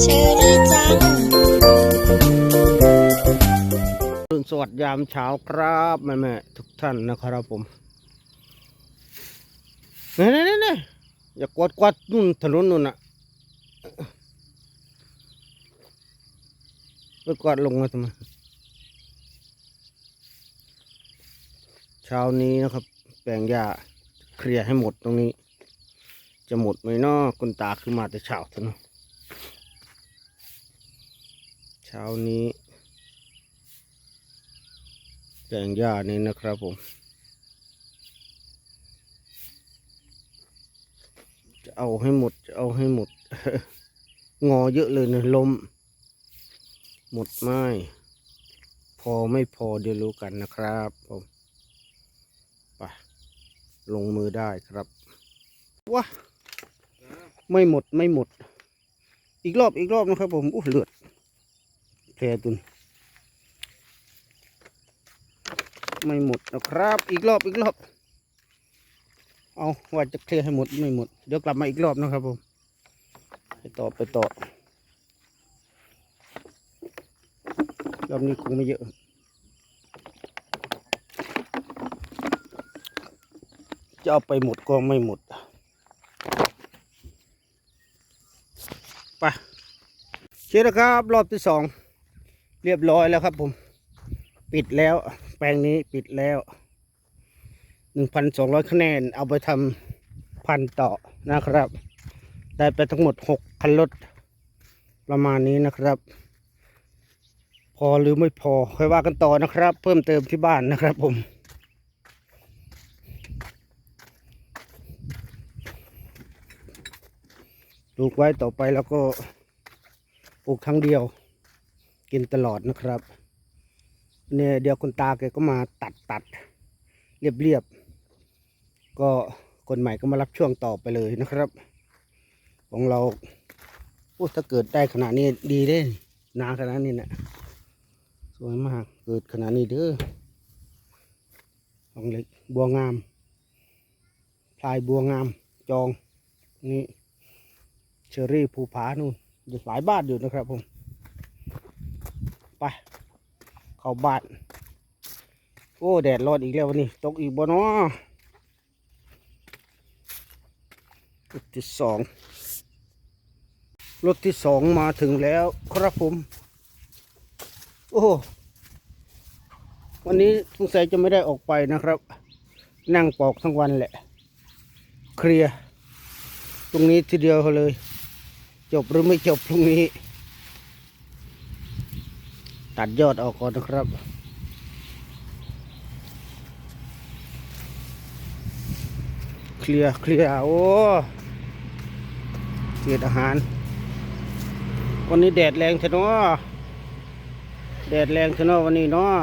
เชอรี่จังรุนสวัสดียามเช้าครับแม่แม่ทุกท่านนะครับผมนี่นี่นี่นี่อย่ากวาดกวาดนู่นถนนนู่นน่ะไปกวาดลงมาทำไมเช้านี้นะครับ แปลงหญ้าเคลียร์ให้หมดตรงนี้ จะหมดไหมเนาะคุณตาคือมาแต่เช้าเถอะเนาะเช้านี้แปลงหญ้านี้นะครับผม จะเอาให้หมด จะเอาให้หมด งอเยอะเลยนะลม หมดไม้พอไม่พอเดี๋ยวรู้กันนะครับผมไปลงมือได้ครับว้า ไม่หมดไม่หมด อีกรอบอีกรอบนะครับผมอู้เลือดแผลตุนไม่หมดนะครับ อีกรอบอีกรอบ เอาว่าจะเคลียร์ให้หมดไม่หมด เดี๋ยวกลับมาอีกรอบนะครับผม ไปต่อไปต่อรอบนี้คงไม่เยอะจะเอาไปหมดก็ไม่หมด ไปเชื่อนะครับ รอบที่สองเรียบร้อยแล้วครับผม ปิดแล้ว แปลงนี้ปิดแล้วหนึ่งพันสองร้อยคะแนน เอาไปทำพันต่อนะครับ ได้ไปทั้งหมดหกคันรถประมาณนี้นะครับ พอหรือไม่พอค่อยว่ากันต่อนะครับ เพิ่มเติมที่บ้านนะครับผม ลูกไว้ต่อไปแล้วก็ปลูกครั้งเดียว กินตลอดนะครับเนี่ยเดี๋ยวคุณตาแกก็มาตัดตัดเรียบเรียบๆก็คนใหม่ก็มารับช่วงต่อไปเลยนะครับ ของเราโอ้ถ้าเกิดได้ขนาดนี้ดีเลยนาขนาดนี้นะสวยมากเกิดขนาดนี้เด้อของเล็กบัวงามพลายบัวงามจองนี่ เชอรี่ภูผานู่นอยู่หลายบ้านอยู่นะครับผม ไป เข้าบ้าน โอ้แดดร้อนอีกแล้ววันนี้ตกอีกบ่เนาะรถที่สองรถที่สองมาถึงแล้วครับผม โอ้วันนี้สงสัยจะไม่ได้ออกไปนะครับ นั่งปอกทั้งวันแหละ เคลียร์ ตรงนี้ทีเดียวเลย จบหรือไม่จบพรุ่งนี้ ตัดยอดออกก่อนนะครับ เคลียร์เคลียร์โอ้เสียดอาหาร วันนี้แดดแรงเถอะเนาะแดดแรงเถอะเนาะวันนี้เนาะ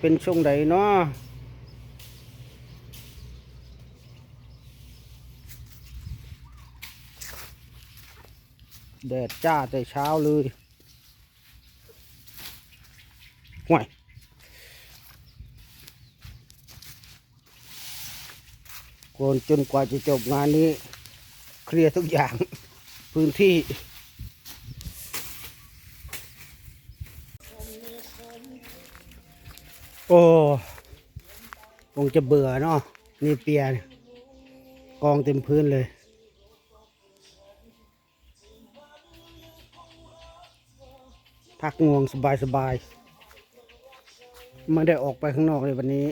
เป็นช่วงใดเนาะ แดดจ้าแต่เช้าเลยห่วยโกนจนกว่าจะจบงานนี้ เคลียร์ทุกอย่างพื้นที่โอ้คงจะเบื่อเนาะนี่เปียเนี่ยกองเต็มพื้นเลย พักงวงสบายสบายๆไม่ได้ออกไปข้างนอกเลยวันนี้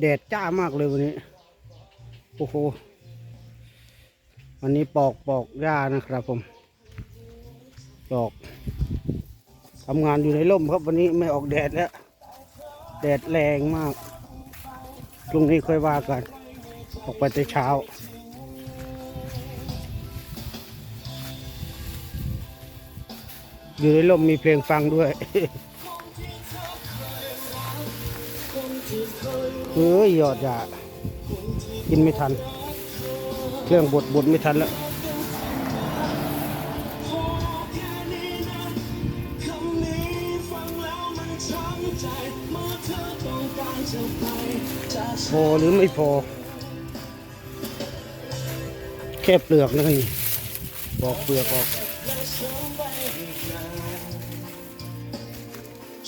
แดดจ้ามากเลยวันนี้โอ้โหวันนี้ปอกปอกหญ้านะครับผมปอกทำงานอยู่ในร่มครับวันนี้ไม่ออกแดดแล้ว แดดแรงมากพรุ่งนี้ค่อยว่ากัน ออกไปแต่เช้า อยู่ในร่มมีเพลงฟังด้วยเฮ้ยยอดยากินไม่ทัน เครื่องบดบดไม่ทันแล้วพอหรือไม่พอ แค่เปลือกนะนี่ปอกเปลือกออก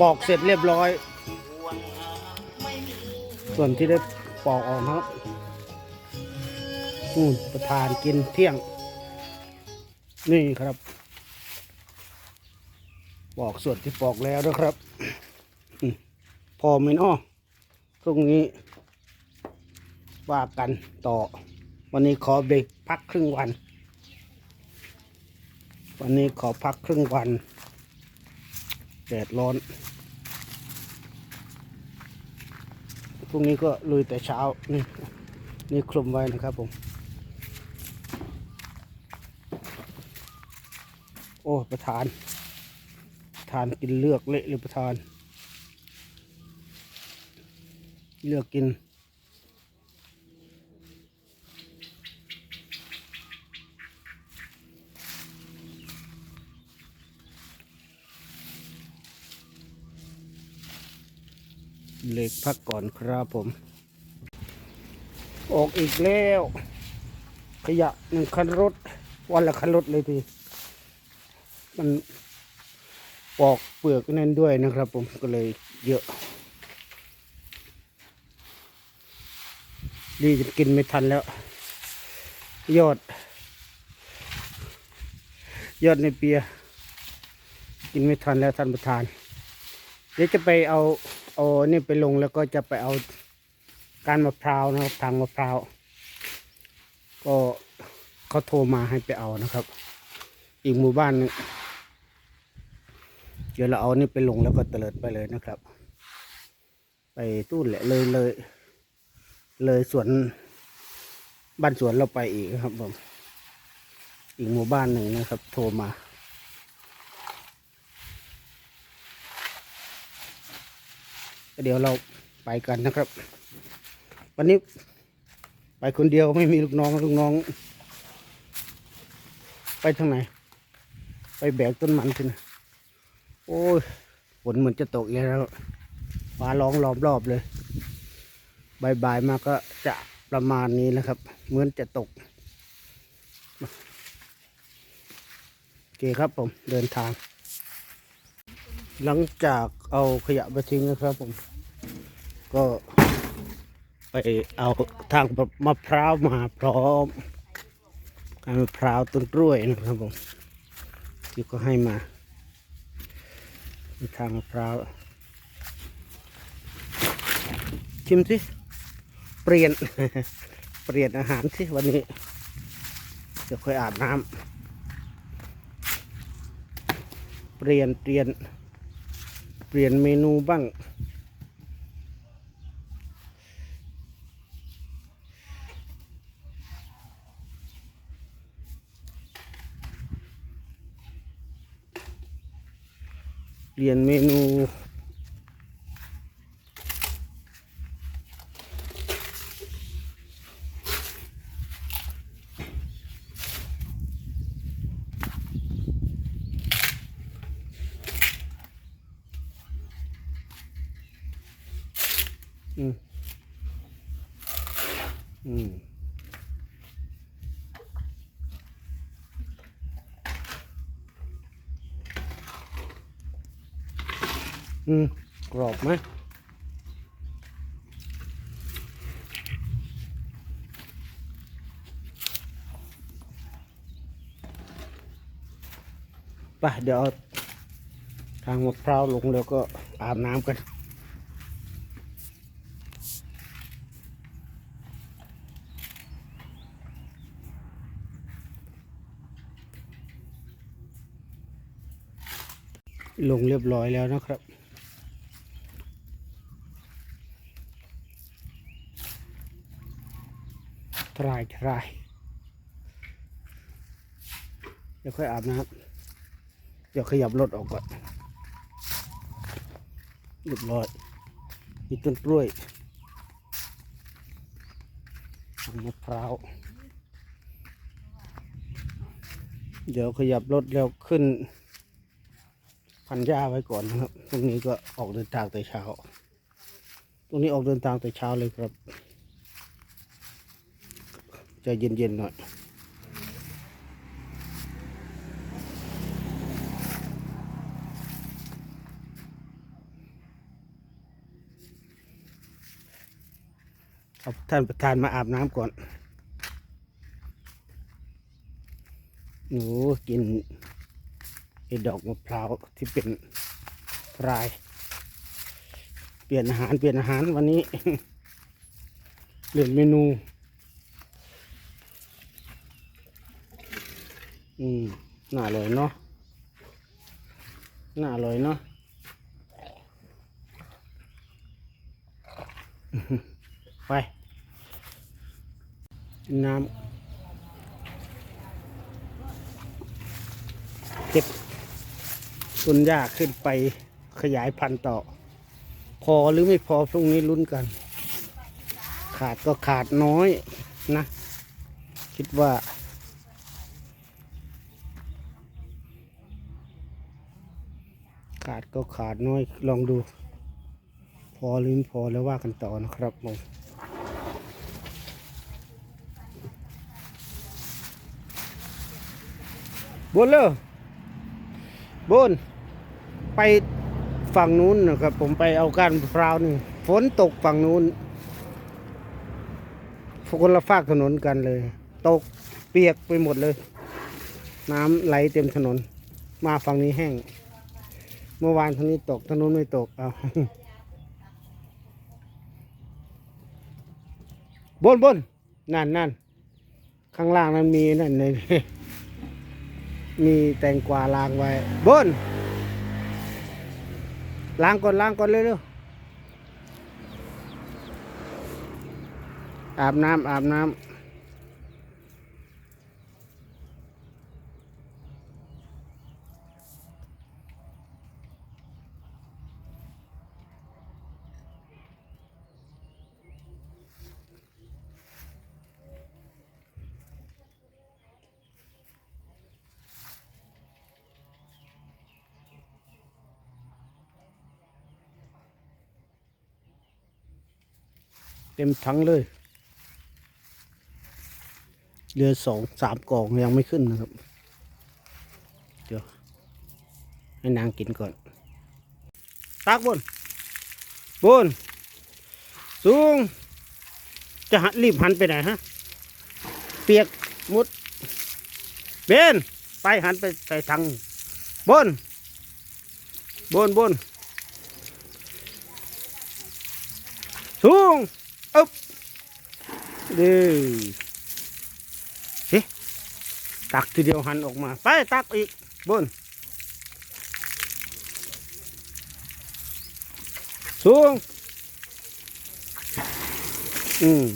ปอกเสร็จเรียบร้อย ส่วนที่ได้ปอกออกนะครับอืมประทานกินเที่ยง นี่ครับ ปอกส่วนที่ปอกแล้วนะครับพอไมเนาะพรุ่งนี้ว่ากันต่อ วันนี้ขอเบรกพักครึ่งวัน วันนี้ขอพักครึ่งวันแดดร้อน พรุ่งนี้ก็ลุยแต่เช้านี่นี่คลุมไว้นะครับผม โอ้ประธานทานกินเลือกเละเลยประธาน เลือกกิน เล็กพักก่อนครับผม ออกอีกแล้ว ขยะหนึ่งคันรถ วันละคันรถเลยทีมันปอกเปลือกนั่นด้วยนะครับผมก็เลยเยอะดีจะกินไม่ทันแล้ว ยอด ยอดในเปีย กินไม่ทันแล้วท่านประธาน เดี๋ยวจะไปเอา เอานี่ไปลงแล้วก็จะไปเอาการมะพร้าวนะครับทางมะพร้าวก็เขาโทรมาให้ไปเอานะครับ อีกหมู่บ้านหนึงเดี๋ยวเราเอานี่ไปลงแล้วก็เตลิดไปเลยนะครับ ไปตู้นแหละเลยเลย เลยสวนบ้านสวนเราไปอีกครับผมอีกหมู่บ้านหนึ่งนะครับ โทรมา เดี๋ยวเราไปกันนะครับ วันนี้ไปคนเดียวไม่มีลูกน้องลูกน้อง ไปทางไหน ไปแบกต้นมันสินะโอ้ยฝนเหมือนจะตกอีกแล้วฟ้าร้องล้อมรอบเลยบ่ายๆมาก็จะประมาณนี้นะครับ เหมือนจะตกโอเคครับผมเดินทาง หลังจากเอาขยะไปทิ้งนะครับผม ก็ไปเอาทางมะพร้าวมาพร้อมทางมะพร้าวต้นกล้วยนะครับผมที่ก็ให้มาทางมะพร้าวชิมสิเปลี่ยน เปลี่ยนอาหารสิวันนี้เดี๋ยวค่อยอาบน้ำเปลี่ยนเปลี่ยน เปลี่ยนเมนูบ้าง เปลี่ยนเมนู อืม อืม อืม กรอบไหมปเดี๋ยวเอาทางมะพร้าวลงแล้วก็อาบน้ำกัน ลงเรียบร้อยแล้วนะครับ ทรายทรายเดี๋ยวค่อยอาบน้ำเดี๋ยวขยับรถออกก่อนเรียบร้อยมีต้นกล้วยมะพร้าว เดี๋ยวขยับรถแล้วขึ้น พันหญ้าไว้ก่อนนะครับพรุ่งนี้ก็ออกเดินทางแต่เช้า ตรงนี้ออกเดินทางแต่เช้าเลยครับ จะเย็นๆหน่อยเอาท่านประธานมาอาบน้ำก่อนหนูกินไอ้ดอกมะพร้าวที่เป็นพราย เปลี่ยนอาหารเปลี่ยนอาหารวันนี้ เปลี่ยนเมนู อืมน่าอร่อยเนาะน่าอร่อยเนาะไป น้ำเก็บต้นหญ้าขึ้นไปขยายพันธุ์ต่อ พอหรือไม่พอพรุ่งนี้ลุ้นกัน ขาดก็ขาดน้อยนะ คิดว่า ขาดก็ขาดน้อยลองดู พอหรือไม่พอแล้วว่ากันต่อนะครับผมบนเลยบน ไปฝั่งนู้นนะครับ ผมไปเอาการพราวนี่ฝนตกฝั่งนู้นคนละฝากถนนกันเลย ตกเปียกไปหมดเลย น้ำไหลเต็มถนน มาฝั่งนี้แห้ง เมื่อวานทางนี้ตกทางนู้นไม่ตกเอาบนบนนั่นนั่นข้างล่างนั้นมีนั่นเลยมีแตงกวาล้างไว้ บนล้างก่อนล้างก่อนเร็วๆอาบน้ำอาบน้ำ ต็มถังเลย เรือสองสามกองยังไม่ขึ้นนะครับ เดี๋ยว ให้นางกินก่อน ตักบน บน สูง จะหันรีบหันไปไหนฮะ เปียกมุด เบน ไปหันไปใส่ถังบน บนบนสูง อึ๊บดีเฮ้ตักทีเดียวหันออกมา ไปตักอีกบนสูง อืม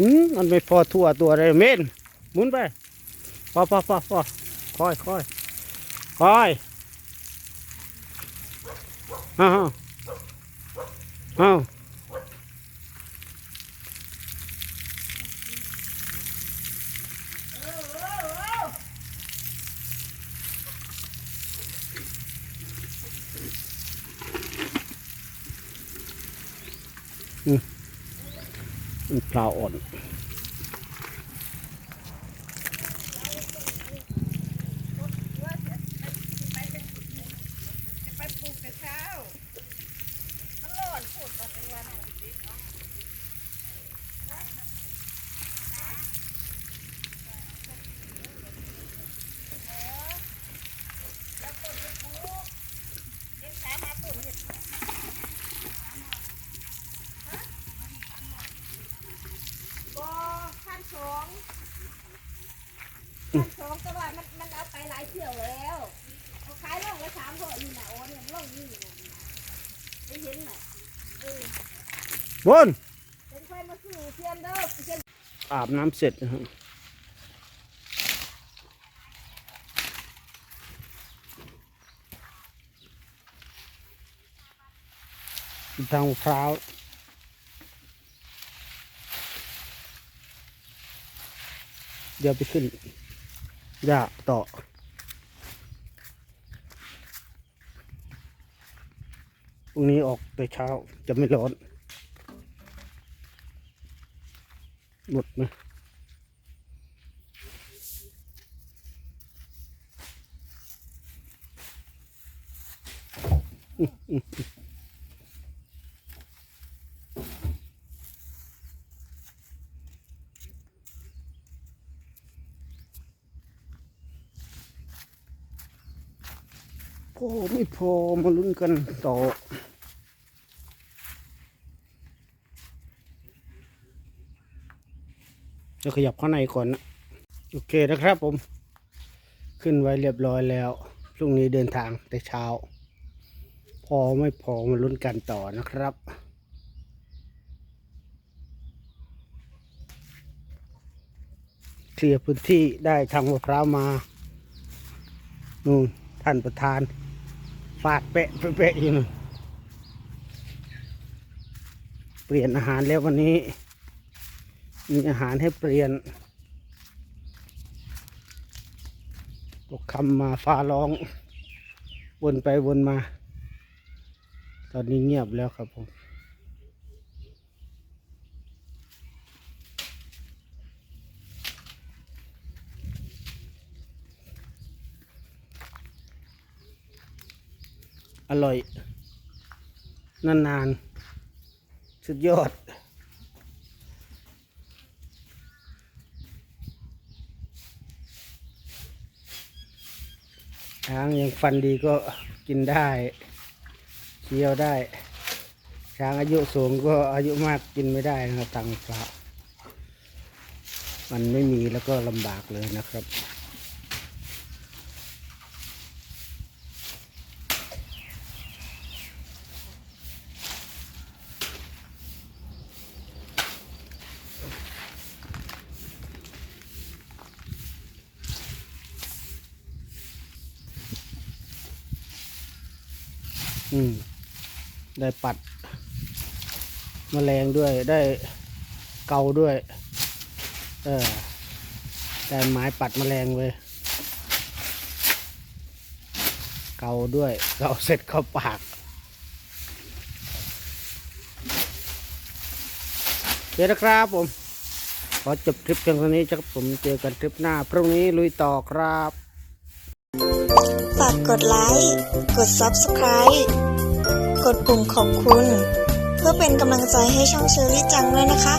อืมมันไม่พอทั่วตัวเลยเมนหมุนไปพอพอพอพอค่อยค่อยค่อยอ้าว อ้าวมันเปล่าอ่อน บนอาบน้ำเสร็จนะครับทางมะพร้าวเดี๋ยวไปขึ้นยาต่อ พรุ่งนี้ออกแต่เช้าจะไม่ร้อนหมดไหมโอ้ไม่พอมาลุ้นกันต่อ จะขยับข้างในก่อนนะโอเคนะครับผม ขึ้นไว้เรียบร้อยแล้วพรุ่งนี้เดินทางแต่เช้า พอไม่พอมาลุ้นกันต่อนะครับเคลียร์พื้นที่ได้ทางมะพร้าวมานู่นท่านประธาน ฟาดเปะเปะอยู่นู่นเปลี่ยนอาหารแล้ววันนี้ มีอาหารให้เปลี่ยน ตกคำมาฟ้าร้อง วนไปวนมา ตอนนี้เงียบแล้วครับผมอร่อย นานๆ สุดยอด ช้างยังฟันดีก็กินได้เคี้ยวได้ ช้างอายุสูงก็อายุมากกินไม่ได้นะครับตังพระมันไม่มีแล้วก็ลำบากเลยนะครับ อืม ได้ปัดแมลงด้วยได้เกาด้วย เออได้ไม้ปัดแมลงเลยเกาด้วยเกาเสร็จเข้าปากเดี๋ยวนะครับผม ขอจบคลิปเพียงเท่านี้ครับผมเจอกันคลิปหน้า พรุ่งนี้ลุยต่อครับ ฝากกดไลค์ กด Subscribe กดปุ่มขอบคุณ เพื่อเป็นกำลังใจให้ช่องเชอรี่จังด้วยนะคะ